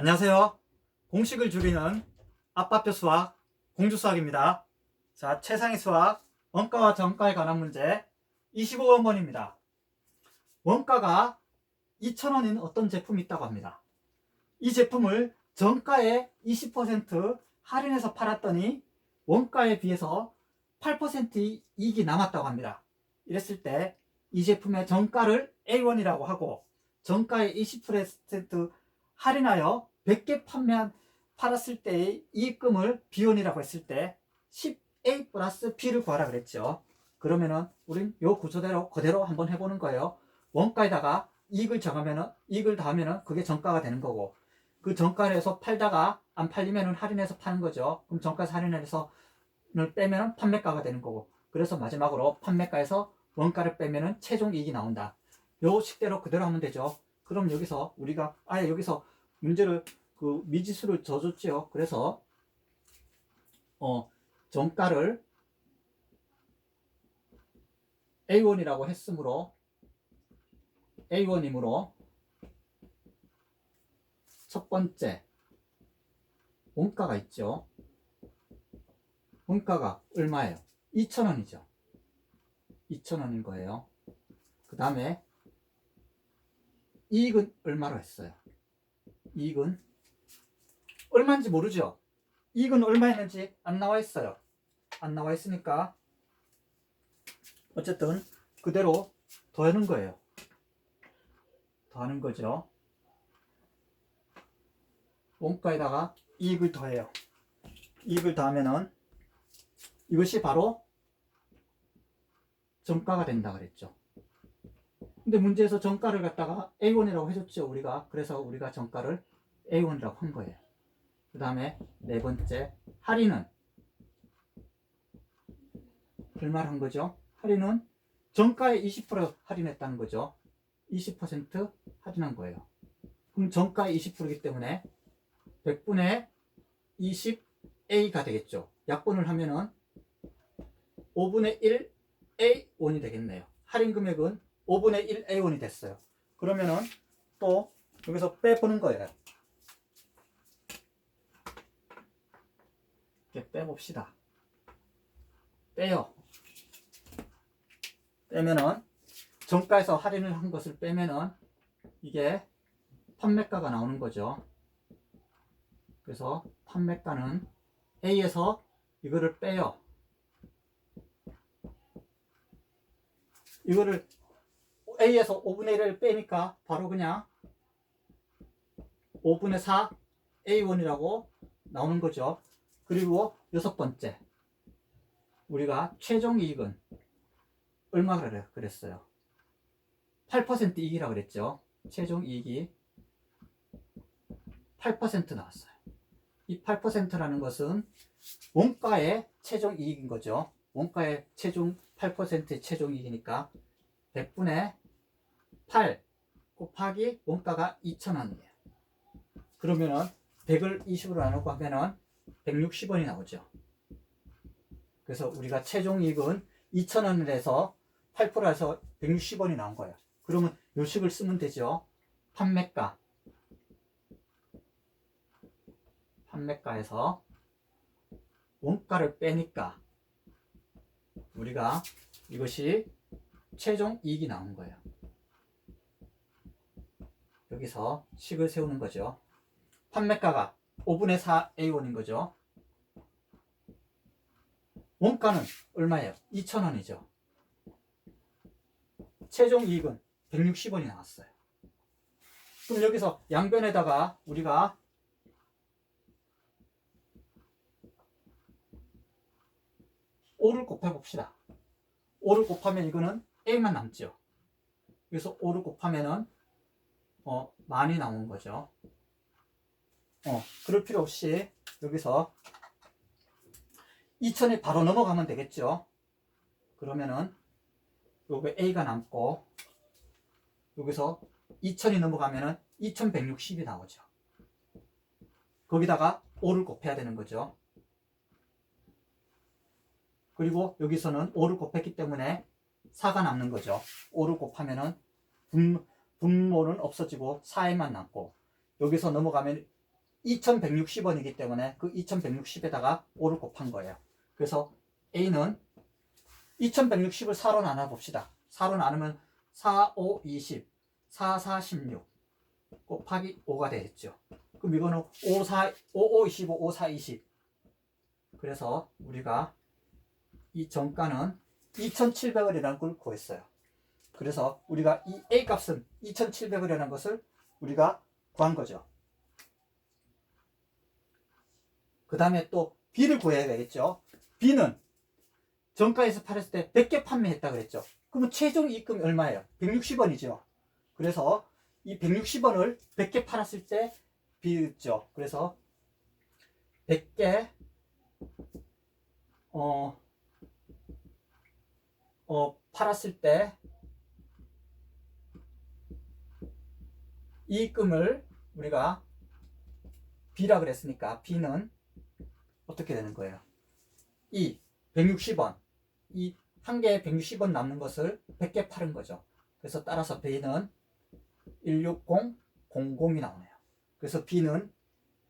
안녕하세요. 공식을 줄이는 아빠표 수학, 공주 수학입니다. 자, 최상위 수학, 원가와 정가에 관한 문제 25번입니다. 원가가 2,000원인 어떤 제품이 있다고 합니다. 이 제품을 정가에 20% 할인해서 팔았더니 원가에 비해서 8% 이익이 남았다고 합니다. 이랬을 때 이 제품의 정가를 A1이라고 하고 정가의 20% 할인하여 100개 판매한 팔았을 때의 이익금을 B1이라고 했을 때 10A 플러스 B를 구하라 그랬죠. 그러면은 우린 요 구조대로 그대로 한번 해보는 거예요. 원가에다가 이익을 정하면은 이익을 더하면은 그게 정가가 되는 거고 그 정가를 해서 팔다가 안 팔리면은 할인해서 파는 거죠. 그럼 정가에서 할인해서 를 빼면은 판매가가 되는 거고 그래서 마지막으로 판매가에서 원가를 빼면은 최종 이익이 나온다. 요 식대로 그대로 하면 되죠. 그럼 여기서 우리가 아예 여기서 문제를 그 미지수를 줘줬지요. 그래서 어 정가를 A1이라고 했으므로 A1이므로 첫 번째 원가가 있죠. 원가가 얼마예요? 2,000원이죠. 2,000원인 거예요. 그 다음에 이익은 얼마로 했어요? 이익은 얼마인지 모르죠? 이익은 얼마였는지 안 나와 있어요. 안 나와 있으니까 어쨌든 그대로 더하는 거예요. 더하는 거죠. 원가에다가 이익을 더해요. 이익을 더하면은 이것이 바로 정가가 된다 그랬죠. 근데 문제에서 정가를 갖다가 A1이라고 해줬죠, 우리가. 그래서 우리가 정가를 A1이라고 한 거예요. 그 다음에 네 번째, 할인은 얼마를 한 거죠? 할인은 정가에 20% 할인했다는 거죠. 20% 할인한 거예요. 그럼 정가에 20%이기 때문에 100분의 20A가 되겠죠. 약분을 하면은 5분의 1 A1이 되겠네요. 할인 금액은 5분의 1 A1이 됐어요. 그러면은 또 여기서 빼보는 거예요. 이렇게 빼봅시다. 빼요. 빼면은 정가에서 할인을 한 것을 빼면은 이게 판매가가 나오는 거죠. 그래서 판매가는 A에서 이거를 빼요. 이거를 A에서 5분의 1을 빼니까 바로 그냥 5분의 4 A1이라고 나오는 거죠. 그리고 여섯 번째. 우리가 최종 이익은 얼마 그랬어요? 8% 이익이라고 그랬죠. 최종 이익이 8% 나왔어요. 이 8%라는 것은 원가의 최종 이익인 거죠. 원가의 최종 8%의 최종 이익이니까 100분의 8 곱하기 원가가 2,000원이에요. 그러면은 100을 20으로 나누고 하면은 160원이 나오죠. 그래서 우리가 최종 이익은 2,000원을 해서 8%에서 160원이 나온 거예요. 그러면 요식을 쓰면 되죠. 판매가. 판매가에서 원가를 빼니까 우리가 이것이 최종 이익이 나온 거예요. 여기서 식을 세우는 거죠. 판매가가 5분의 4 A1인 거죠. 원가는 얼마예요? 2,000원이죠. 최종 이익은 160원이 나왔어요. 그럼 여기서 양변에다가 우리가 5를 곱해 봅시다. 5를 곱하면 이거는 A만 남죠. 그래서 5를 곱하면은 어, 많이 나온 거죠. 어, 그럴 필요 없이 여기서 2000이 바로 넘어가면 되겠죠. 그러면은 요거 A가 남고 여기서 2000이 넘어가면은 2160이 나오죠. 거기다가 5를 곱해야 되는 거죠. 그리고 여기서는 5를 곱했기 때문에 4가 남는 거죠. 5를 곱하면은 분, 분모는 없어지고 4에만 남고 여기서 넘어가면 2160원이기 때문에 그 2160에다가 5를 곱한 거예요. 그래서 A는 2160을 4로 나눠 봅시다. 4로 나누면 4, 5, 20, 4, 4, 16 곱하기 5가 되겠죠. 그럼 이거는 5, 4, 5, 5, 25, 5, 4, 20 그래서 우리가 이 정가는 2,700원이라는 걸 구했어요. 그래서 우리가 이 A 값은 2,700원이라는 것을 우리가 구한 거죠. 그 다음에 또 B를 구해야 되겠죠. B는 정가에서 팔았을 때 100개 판매했다 그랬죠. 그러면 최종 이익금이 얼마예요? 160원이죠. 그래서 이 160원을 100개 팔았을 때 비율죠. 그래서 100개 어, 어, 팔았을 때 이익금을 우리가 B라 그랬으니까 B는 어떻게 되는 거예요? 이 160원 이 한 개에 160원 남는 것을 100개 팔은 거죠. 그래서 따라서 B는 16000이 나오네요. 그래서 B는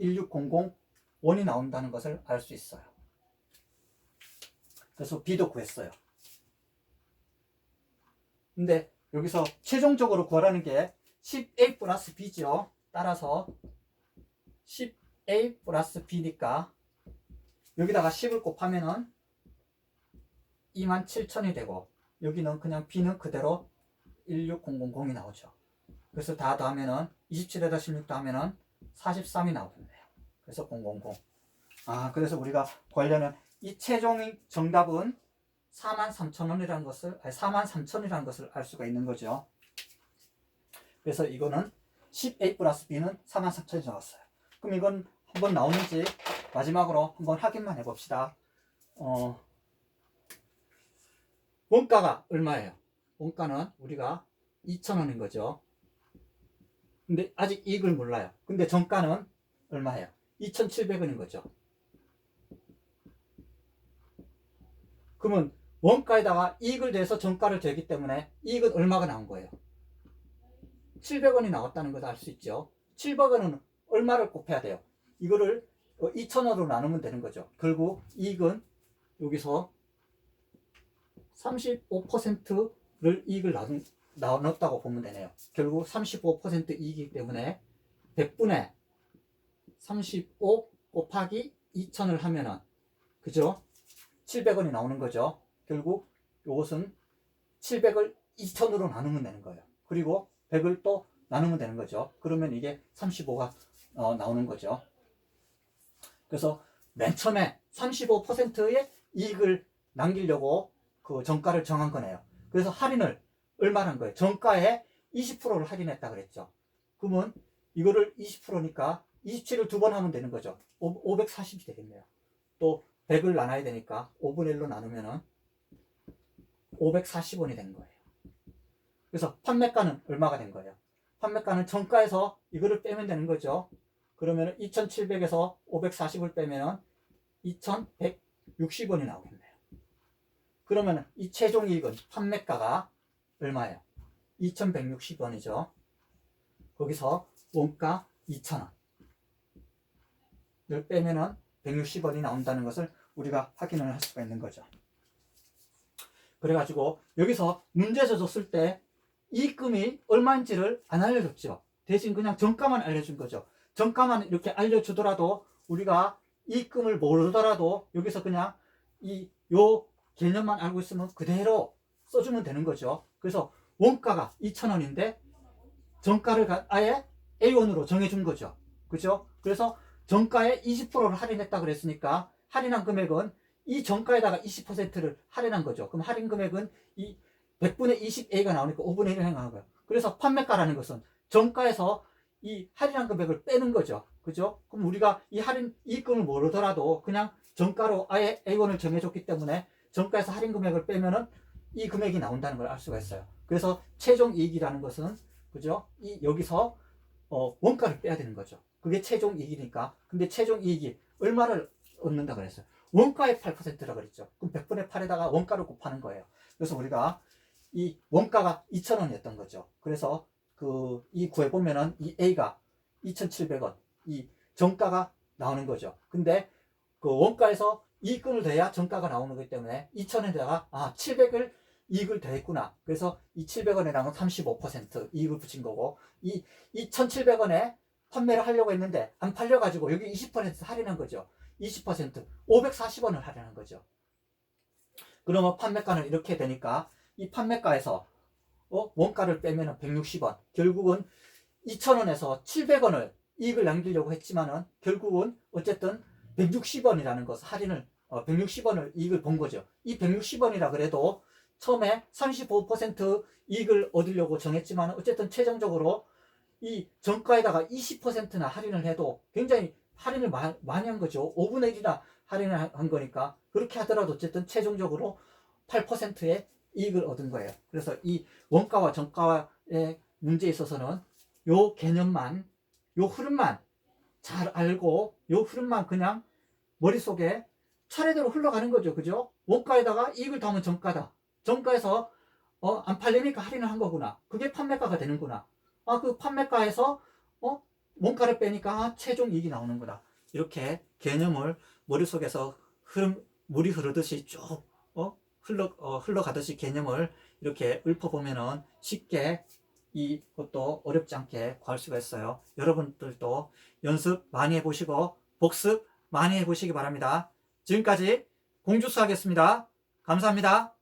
16001이 나온다는 것을 알 수 있어요. 그래서 B도 구했어요. 근데 여기서 최종적으로 구하라는 게 10A 플러스 B죠. 따라서 10A 플러스 B니까 여기다가 10을 곱하면은 27,000이 되고 여기는 그냥 B는 그대로 16000이 나오죠. 그래서 다 더하면은 27에다 16 더하면은 43이 나오겠네요. 그래서 000. 아, 그래서 우리가 관련은 이 최종 정답은 43,000원이라는 것을 아니 43,000이라는 것을 알 수가 있는 거죠. 그래서 이거는 10A 플러스 B는 43,000이 나왔어요. 그럼 이건 한번 나오는지 마지막으로 한번 확인만 해봅시다. 어, 원가가 얼마예요? 원가는 우리가 2,000원인 거죠. 근데 아직 이익을 몰라요. 근데 정가는 얼마예요? 2,700원인 거죠. 그러면 원가에다가 이익을 대서 정가를 재기 때문에 이익은 얼마가 나온 거예요? 700원이 나왔다는 걸알수 있죠. 700원은 얼마를 곱해야 돼요? 이거를 2,000원으로 나누면 되는 거죠. 결국 이익은 여기서 35%를 이익을 나눈, 나눴다고 보면 되네요. 결국 35% 이익이기 때문에 100분의 35 곱하기 2,000을 하면은 그죠? 700원이 나오는 거죠. 결국 이것은 700을 2,000으로 나누면 되는 거예요. 그리고 100을 또 나누면 되는 거죠. 그러면 이게 35가 어, 나오는 거죠. 그래서 맨 처음에 35%의 이익을 남기려고 그 정가를 정한 거네요. 그래서 할인을 얼마나 한 거예요? 정가에 20%를 할인했다 그랬죠. 그러면 이거를 20%니까 27을 두 번 하면 되는 거죠. 540이 되겠네요. 또 100을 나눠야 되니까 5분의 1로 나누면은 540원이 된 거예요. 그래서 판매가는 얼마가 된 거예요? 판매가는 정가에서 이거를 빼면 되는 거죠. 그러면 2,700에서 540을 빼면 2,160원이 나오겠네요. 그러면 이 최종 이익은 판매가가 얼마예요? 2,160원이죠. 거기서 원가 2,000원. 을 빼면은 160원이 나온다는 것을 우리가 확인을 할 수가 있는 거죠. 그래가지고 여기서 문제에서 줬을 때 이익금이 얼마인지를 안 알려줬죠. 대신 그냥 정가만 알려준 거죠. 정가만 이렇게 알려주더라도 우리가 이익금을 모르더라도 여기서 그냥 이 요 개념만 알고 있으면 그대로 써주면 되는 거죠. 그래서 원가가 2,000원인데 정가를 가- 아예 A1으로 정해준 거죠. 그죠? 그래서 정가에 20%를 할인했다 그랬으니까 할인한 금액은 이 정가에다가 20%를 할인한 거죠. 그럼 할인 금액은 이 100분의 20A가 나오니까 5분의 1을 행하는 거예요. 그래서 판매가라는 것은 정가에서 이 할인한 금액을 빼는 거죠. 그죠? 그럼 우리가 이 할인 이익금을 모르더라도 그냥 정가로 아예 A1을 정해줬기 때문에 정가에서 할인 금액을 빼면은 이 금액이 나온다는 걸 알 수가 있어요. 그래서 최종 이익이라는 것은 그죠? 이 여기서 어, 원가를 빼야 되는 거죠. 그게 최종 이익이니까. 근데 최종 이익이 얼마를 얻는다 그랬어요? 원가의 8%라 그랬죠. 그럼 100분의 8에다가 원가를 곱하는 거예요. 그래서 우리가 이 원가가 2,000원이었던 거죠. 그래서 그 이 구해 보면은 이 A가 2,700원, 이 정가가 나오는 거죠. 근데 그 원가에서 이익금을 더해야 정가가 나오는 거기 때문에 2천원에다가 아 700을 이익을 더했구나. 그래서 이 700원에다가 35% 이익을 붙인 거고 이 2,700원에 판매를 하려고 했는데 안 팔려가지고 여기 20% 할인한 거죠. 20% 540원을 할인한 거죠. 그러면 판매가는 이렇게 되니까 이 판매가에서 어? 원가를 빼면 160원. 결국은 2,000원에서 700원을 이익을 남기려고 했지만은 결국은 어쨌든 160원이라는 것 할인을 어, 160원을 이익을 본 거죠. 이 160원이라 그래도 처음에 35% 이익을 얻으려고 정했지만 어쨌든 최종적으로 이 정가에다가 20%나 할인을 해도 굉장히 할인을 마- 많이 한 거죠. 5분의 1이나 할인을 한- 한 거니까 그렇게 하더라도 어쨌든 최종적으로 8%의 이익을 얻은 거예요. 그래서 이 원가와 정가의 문제에 있어서는 요 개념만 요 흐름만 잘 알고 요 흐름만 그냥 머릿속에 차례대로 흘러가는 거죠. 그죠? 원가에다가 이익을 더하면 정가다. 정가에서 어, 안 팔리니까 할인을 한 거구나. 그게 판매가가 되는구나. 아, 그 판매가에서 어, 원가를 빼니까 아, 최종 이익이 나오는 거다. 이렇게 개념을 머릿속에서 흐름 물이 흐르듯이 쭉 어, 흘러 어, 흘러가듯이 개념을 이렇게 읊어보면은 쉽게 이것도 어렵지 않게 구할 수가 있어요. 여러분들도 연습 많이 해보시고 복습 많이 해보시기 바랍니다. 지금까지 공주수 하겠습니다. 감사합니다.